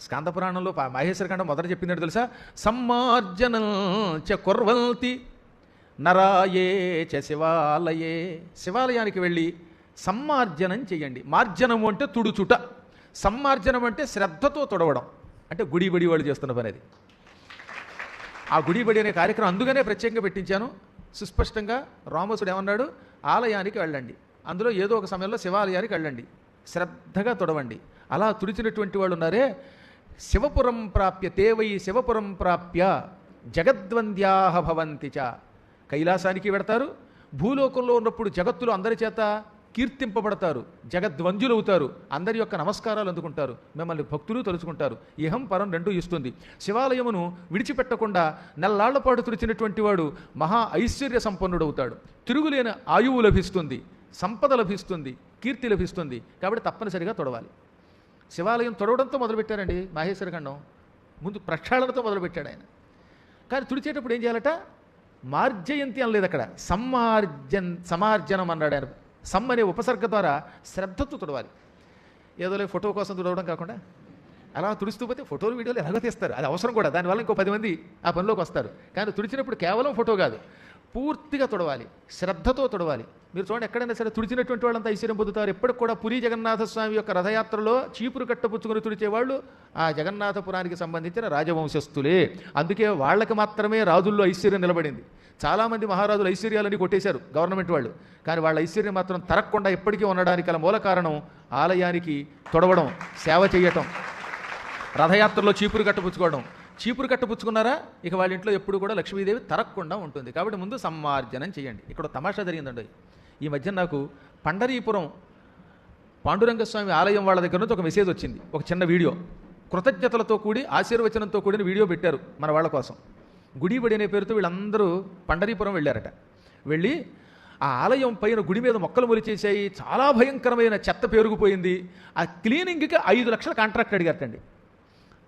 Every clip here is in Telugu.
స్కాందపురాణంలో మహేశ్వర పా- మొదట చెప్పిందంటే తెలుసా? సమ్మార్జనం చ కుర్వంతి నరాయే చ శివాలయే. శివాలయానికి వెళ్ళి సమ్మార్జనం చేయండి మార్జనము అంటే తుడుచుట. సమ్మార్జనం అంటే శ్రద్ధతో తుడవడం. అంటే గుడి బడి వాళ్ళు చేస్తున్న పని అది. ఆ గుడి బడి అనే కార్యక్రమం అందుకనే ప్రత్యేకంగా పెట్టించాను. సుస్పష్టంగా రామసుడు ఏమన్నాడు? ఆలయానికి వెళ్ళండి. అందులో ఏదో ఒక సమయంలో శివాలయానికి వెళ్ళండి. శ్రద్ధగా తుడవండి. అలా తుడిచినటువంటి వాళ్ళు ఉన్నారే శివపురం ప్రాప్య తేవై శివపురం ప్రాప్య జగద్వంద్యాహ భవంతి చ. కైలాసానికి వెడతారు. భూలోకంలో ఉన్నప్పుడు జగత్తులు అందరి చేత కీర్తింపబడతారు. జగద్వంద్యులవుతారు అందరి యొక్క నమస్కారాలు అందుకుంటారు. మిమ్మల్ని భక్తులు తలుచుకుంటారు. ఇహం పరం రెండూ ఇస్తుంది. శివాలయమును విడిచిపెట్టకుండా నెల్లాళ్ళ పాటు తుడిచినటువంటి వాడు మహా ఐశ్వర్య సంపన్నుడవుతాడు. తిరుగులేని ఆయువు లభిస్తుంది. సంపద లభిస్తుంది. కీర్తి లభిస్తుంది. కాబట్టి తప్పనిసరిగా తొడవాలి. శివాలయం తొడవడంతో మొదలుపెట్టారండి మహేశ్వరఖండం ముందు ప్రక్షాళనతో మొదలుపెట్టాడు ఆయన. కానీ తుడిచేటప్పుడు ఏం చేయాలట? మార్జయంతి అనలేదు అక్కడ. సమ్మార్జన్ సమార్జనం అన్నాడు ఆయన. సమ్ అనే ఉపసర్గ ద్వారా శ్రద్ధతో తుడవాలి. ఏదోలే ఫోటో కోసం తుడవడం కాకుండా అలా తుడుస్తూ పోతే ఫోటోలు వీడియోలు ఎలాగో తీస్తారు. అది అవసరం కూడా. దానివల్ల ఇంకో పది మంది ఆ పనిలోకి వస్తారు. కానీ తుడిచినప్పుడు కేవలం ఫోటో కాదు. పూర్తిగా తుడవాలి శ్రద్ధతో తుడవాలి. మీరు చూడండి ఎక్కడైనా సరే తుడిచినటువంటి వాళ్ళంతా ఐశ్వర్యం పొందుతారు. ఎప్పటికి కూడా పురి జగన్నాథ స్వామి యొక్క రథయాత్రలో చీపురు కట్టపుచ్చుకొని తుడిచేవాళ్ళు ఆ జగన్నాథపురానికి సంబంధించిన రాజవంశస్థులే. అందుకే వాళ్ళకి మాత్రమే రాజుల్లో ఐశ్వర్యం నిలబడింది. చాలామంది మహారాజులు ఐశ్వర్యాలని కొట్టేశారు గవర్నమెంట్ వాళ్ళు. కానీ వాళ్ళ ఐశ్వర్యం మాత్రం తరక్కుండా ఎప్పటికీ ఉండడానికి గల మూల కారణం ఆలయానికి తొడవడం సేవ చేయటం. రథయాత్రలో చీపురు కట్టపుచ్చుకోవడం. చీపురు కట్టపుచ్చుకున్నారా? ఇక వాళ్ళ ఇంట్లో ఎప్పుడు కూడా లక్ష్మీదేవి తరగకుండా ఉంటుంది. కాబట్టి ముందు సమ్మార్జనం చేయండి. ఇక్కడ తమాషా జరిగిందండి. ఈ మధ్య నాకు పండరీపురం పాండురంగస్వామి ఆలయం వాళ్ళ దగ్గర నుంచి ఒక మెసేజ్ వచ్చింది. ఒక చిన్న వీడియో. కృతజ్ఞతలతో కూడి ఆశీర్వచనంతో కూడిన వీడియో పెట్టారు మన వాళ్ళ కోసం. గుడిబడి అనే పేరుతో వీళ్ళందరూ పండరీపురం వెళ్ళారట. వెళ్ళి ఆ ఆలయం పైన గుడి మీద మొక్కలు మొలిచేసాయి చాలా భయంకరమైన చెత్త పేరుకుపోయింది. ఆ క్లీనింగ్కి ఐదు లక్షల కాంట్రాక్ట్ అడిగారటండి.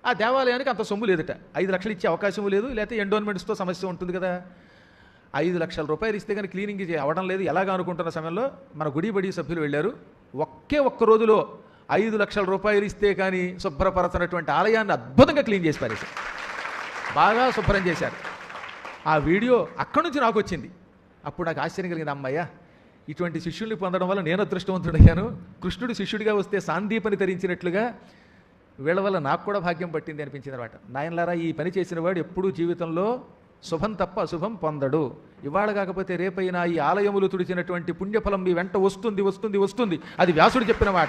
ఆ దేవాలయానికి అంత సొమ్ము లేదట. ఐదు లక్షలు ఇచ్చే అవకాశం లేదు లేకపోతే ఎండోన్మెంట్స్తో సమస్య ఉంటుంది కదా. ఐదు లక్షల రూపాయలు ఇస్తే కానీ క్లీనింగ్ అవ్వడం లేదు ఎలాగ అనుకుంటున్న సమయంలో మన గుడి బడి సభ్యులు వెళ్ళారు. ఒకే ఒక్క రోజులో ఐదు లక్షల రూపాయలు ఇస్తే కానీ శుభ్రపరచినటువంటి ఆలయాన్ని అద్భుతంగా క్లీన్ చేసి పారేశారు. బాగా శుభ్రం చేశారు. ఆ వీడియో అక్కడి నుంచి నాకు వచ్చింది. అప్పుడు నాకు ఆశ్చర్యం కలిగింది అమ్మయ్య ఇటువంటి శిష్యుల్ని పొందడం వల్ల నేను అదృష్టవంతుడయ్యాను. కృష్ణుడు శిష్యుడిగా వస్తే సాందీపని ధరించినట్లుగా వీళ్ళ వల్ల నాకు కూడా భాగ్యం పట్టింది అనిపించింది అనమాట నాయనలారా ఈ పని చేసిన వాడు ఎప్పుడూ జీవితంలో శుభం తప్ప అశుభం పొందడు. ఇవాళ కాకపోతే రేపైనా ఈ ఆలయములు తుడిచినటువంటి పుణ్యఫలం మీ వెంట వస్తుంది వస్తుంది వస్తుంది. అది వ్యాసుడు చెప్పిన మాట.